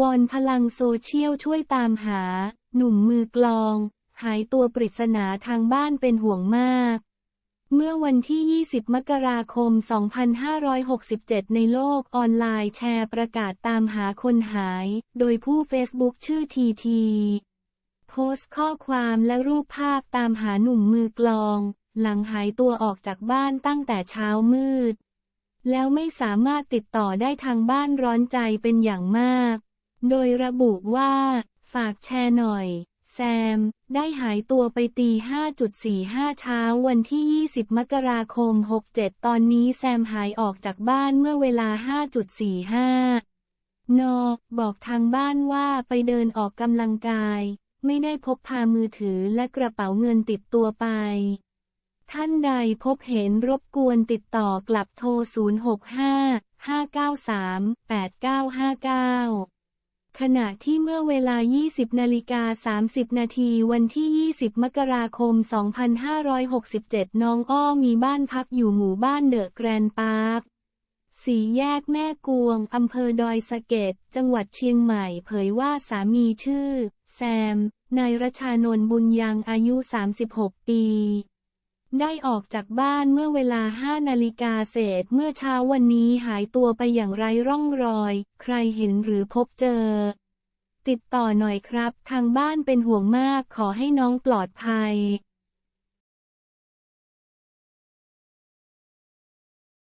วอนพลังโซเชียลช่วยตามหา หนุ่มมือกลอง หายตัวปริศนาทางบ้านเป็นห่วงมาก เมื่อวันที่ 20 มกราคม 2567 ในโลกออนไลน์แชร์ประกาศตามหาคนหาย โดยผู้เฟซบุ๊กชื่อทีทีโพสต์ข้อความและรูปภาพตามหาหนุ่มมือกลอง หลังหายตัวออกจากบ้านตั้งแต่เช้ามืด แล้วไม่สามารถติดต่อได้ทางบ้านร้อนใจเป็นอย่างมาก โดยระบุว่า ฝากแชร์หน่อย แซม ได้หายตัวไปตี 5.45 เช้าวันที่ 20 มกราคม 67 ตอนนี้แซมหายออกจากบ้านเมื่อเวลา 5.45นอบอกทางบ้านว่าไปเดินออกกำลังกาย ไม่ได้พกพามือถือและกระเป๋าเงินติดตัวไปท่านใดพบเห็นรบกวนติดต่อกลับโทร 065 593 8959 ขณะที่เมื่อเวลา 20 นาฬิกา 30 นาทีวันที่ 20 มกราคม 2567 น้องอ้อมีบ้านพักอยู่หมู่บ้านเดอะแกรนด์พาร์ค สีแยกแม่กวง อำเภอดอยสะเก็ด จังหวัดเชียงใหม่ เผยว่าสามีชื่อ แซม นายรชานนท์บุญยังอายุ 36 ปี ได้ออกจากบ้านเมื่อเวลาห้านาฬิกาเศษเมื่อเช้าวันนี้หายตัวไปอย่างไร้ร่องรอย ใครเห็นหรือพบเจอ ติดต่อหน่อยครับ ทางบ้านเป็นห่วงมากขอให้น้องปลอดภัย